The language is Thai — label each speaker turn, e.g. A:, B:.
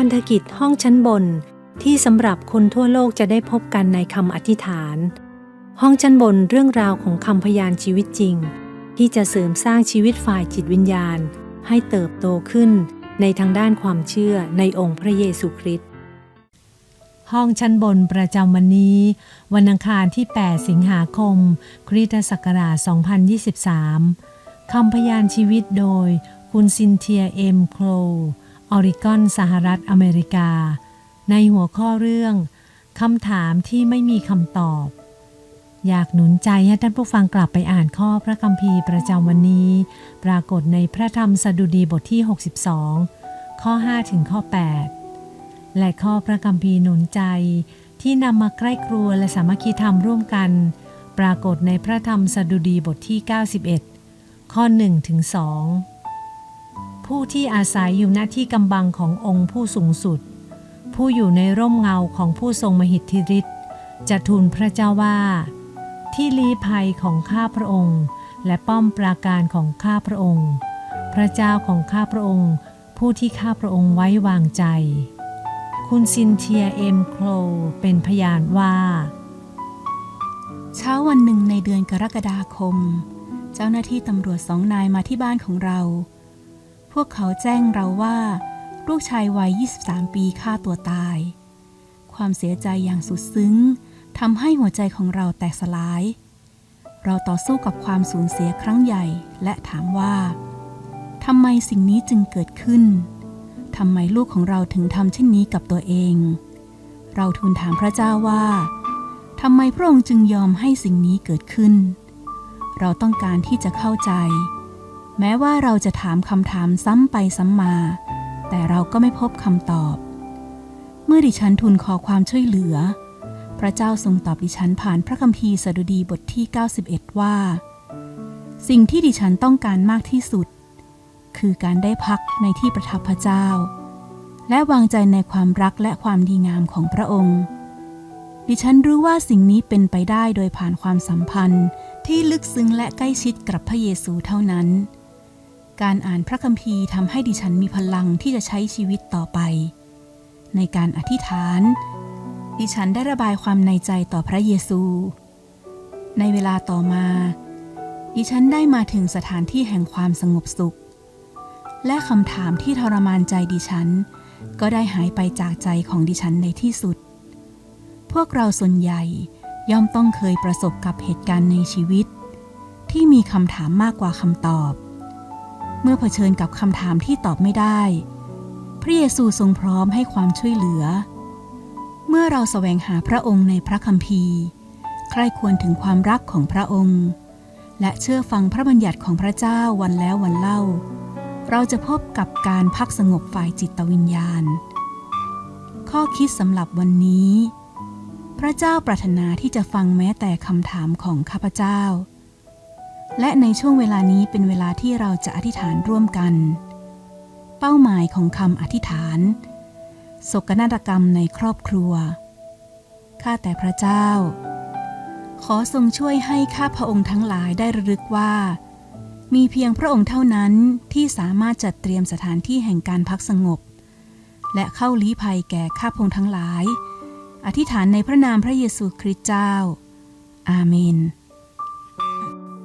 A: พันธกิจห้องชั้นบนที่สำหรับคนทั่วโลกจะได้พบกันในคำอธิษฐาน ห้องชั้นบนเรื่องราวของคำพยานชีวิตจริง ที่จะเสริมสร้างชีวิตฝ่ายจิตวิญญาณ ให้เติบโตขึ้นในทางด้านความเชื่อในองค์พระเยซูคริสต์ห้องชั้นบนประจำวันนี้ วันอังคารที่ 8 สิงหาคม คริสตศักราช 2023 คำพยานชีวิตโดย คุณซินเทียเอ็มโคล ออริกอนสหรัฐอเมริกา ในหัวข้อเรื่องคำถามที่ไม่มีคำตอบ อยากหนุนใจให้ท่านผู้ฟังกลับไปอ่านข้อพระคัมภีร์ประจำวันนี้ ปรากฏในพระธรรมสดุดีบทที่ 62 ข้อ 5 ถึงข้อ 8 และข้อพระคัมภีร์หนุนใจที่นำมาใกล้ครัวและสามัคคีธรรมร่วมกัน ปรากฏในพระธรรมสดุดีบทที่ 91 ข้อ1ถึง2 ผู้ที่อาศัยอยู่ณที่กำบังขององค์ผู้สูงสุด ผู้อยู่ในร่มเงาของผู้ทรงมหิทธิฤทธิ์จะทูลพระเจ้าว่า ที่ลี้ภัยของข้าพระองค์ และป้อมปราการของข้าพระองค์ พระเจ้าของข้าพระองค์ ผู้ที่ข้าพระองค์ไว้วางใจ คุณซินเทียเอ็มโคลเป็นพยานว่า
B: เช้าวันหนึ่งในเดือนกรกฎาคม เจ้าหน้าที่ตำรวจสองนายมาที่บ้านของเรา พวกเขาแจ้งเราว่า ลูกชายวัย 23 ปีฆ่าตัวตาย ความเสียใจอย่างสุดซึ้งทำให้หัวใจของเราแตกสลาย เราต่อสู้กับความสูญเสียครั้งใหญ่และถามว่าทำไมสิ่งนี้จึงเกิดขึ้นทำไมลูกของเราถึงทำเช่นนี้กับตัวเอง เราทูลถามพระเจ้าว่าทำไมพระองค์จึงยอมให้สิ่งนี้เกิดขึ้น เราต้องการที่จะเข้าใจ แม้ว่าเราจะถามคำถามซ้ำไปซ้ำมา แต่เราก็ไม่พบคำตอบ เมื่อดิฉันทูลขอความช่วยเหลือ พระเจ้าทรงตอบดิฉันผ่านพระคัมภีร์สดุดีบทที่ 91 ว่า สิ่งที่ดิฉันต้องการมากที่สุด คือการได้พักในที่ประทับพระเจ้า และวางใจในความรักและความดีงามของพระองค์ดิฉันรู้ว่าสิ่งนี้เป็นไปได้โดยผ่านความสัมพันธ์ที่ลึกซึ้งและใกล้ชิดกับพระเยซูเท่านั้น การอ่านพระคัมภีร์ทำให้ดิฉันมีพลังที่จะใช้ชีวิตต่อไป ในการอธิษฐาน ดิฉันได้ระบายความในใจต่อพระเยซู ในเวลาต่อมา ดิฉันได้มาถึงสถานที่แห่งความสงบสุข และคำถามที่ทรมานใจดิฉัน ก็ได้หายไปจากใจของดิฉันในที่สุด พวกเราส่วนใหญ่ย่อมต้องเคยประสบกับเหตุการณ์ในชีวิต ที่มีคำถามมากกว่าคำตอบ เมื่อเผชิญกับคำถามที่ตอบไม่ได้ พระเยซูทรงพร้อมให้ความช่วยเหลือ เมื่อเราแสวงหาพระองค์ในพระคัมภีร์ใคร่ควรถึงความรักของพระองค์ และเชื่อฟังพระบัญญัติของพระเจ้าวันแล้ววันเล่า เราจะพบกับการพักสงบฝ่ายจิตวิญญาณ ข้อคิดสำหรับวันนี้ พระเจ้าปรารถนาที่จะฟังแม้แต่คำถามของข้าพเจ้า และในช่วงเวลานี้เป็นเวลาที่เราจะอธิษฐานร่วมกัน เป้าหมายของคำอธิษฐานโศกนาฏกรรมในครอบครัว ข้าแต่พระเจ้า ขอทรงช่วยให้ข้าพระองค์ทั้งหลายได้ระลึกว่า มีเพียงพระองค์เท่านั้นที่สามารถจัดเตรียมสถานที่แห่งการพักสงบ และเข้าลี้ภัยแก่ข้าพงทั้งหลาย อธิษฐานในพระนามพระเยซูคริสต์เจ้า อาเมน